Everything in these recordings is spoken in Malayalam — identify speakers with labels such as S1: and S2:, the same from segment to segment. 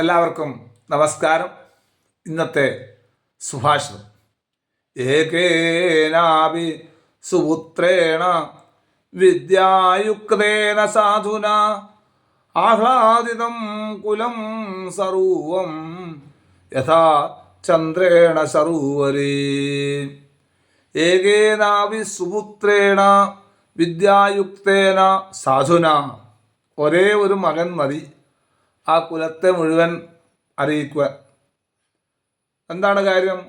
S1: എല്ലാവർക്കും നമസ്കാരം. ഇന്നത്തെ സുഭാഷിതം. ഏകേനാവി സുപുത്രേണ വിദ്യായുക്തേന സാധുന. ആഹ്ലാദിതം കുലം സർവം യഥാ ചന്ദ്രേണ സരോവരേ. ഏകേനാവി സുപുത്രേണ വിദ്യായുക്തേന സാധുന. ഒരേ ഒരു മകൻ മതി. ആ കുലത്തെ മുഴുവൻ അറിയിക്കുക. എന്താണ് കാര്യം?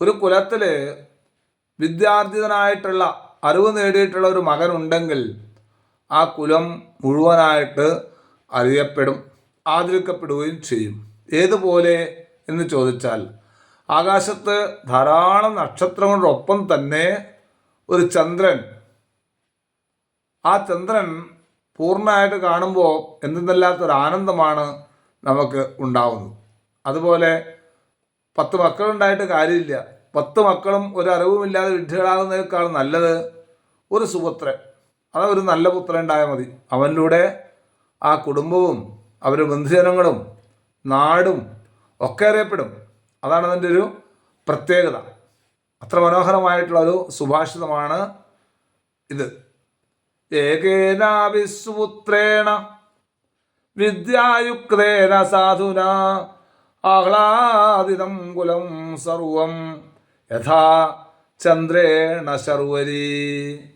S1: ഒരു കുലത്തിൽ വിദ്യാർത്ഥിതനായിട്ടുള്ള അറിവ് നേടിയിട്ടുള്ള ഒരു മകനുണ്ടെങ്കിൽ ആ കുലം മുഴുവനായിട്ട് അറിയപ്പെടും ആദരിക്കപ്പെടുകയും ചെയ്യും. ഏതുപോലെ എന്ന് ചോദിച്ചാൽ ആകാശത്ത് ധാരാളം നക്ഷത്രങ്ങളോടൊപ്പം തന്നെ ഒരു ചന്ദ്രൻ. ആ ചന്ദ്രൻ പൂർണമായിട്ട് കാണുമ്പോൾ എന്തെന്നല്ലാത്തൊരു ആനന്ദമാണ് നമുക്ക് ഉണ്ടാവുന്നത്. അതുപോലെ പത്ത് മക്കളുണ്ടായിട്ട് കാര്യമില്ല. പത്ത് മക്കളും ഒരു അറിവുമില്ലാതെ വിഡ്ഢികളാകുന്നതിനേക്കാൾ നല്ലത് ഒരു സുപുത്രൻ. അത് ഒരു നല്ല പുത്രൻ ഉണ്ടായാൽ മതി. അവനിലൂടെ ആ കുടുംബവും അവരുടെ ബന്ധുജനങ്ങളും നാടും ഒക്കെ അറിയപ്പെടും. അതാണ് അതിന്റെ ഒരു പ്രത്യേകത. അത്ര മനോഹരമായിട്ടുള്ള ഒരു സുഭാഷിതമാണ് ഇത്. ഏകേനാവിസുപുത്രേണ വിദ്യായുക്തേന സാധുന ആഹ്ലാദിതം കുലം സർവം യഥാ ചന്ദ്രേണ ശർവരീ.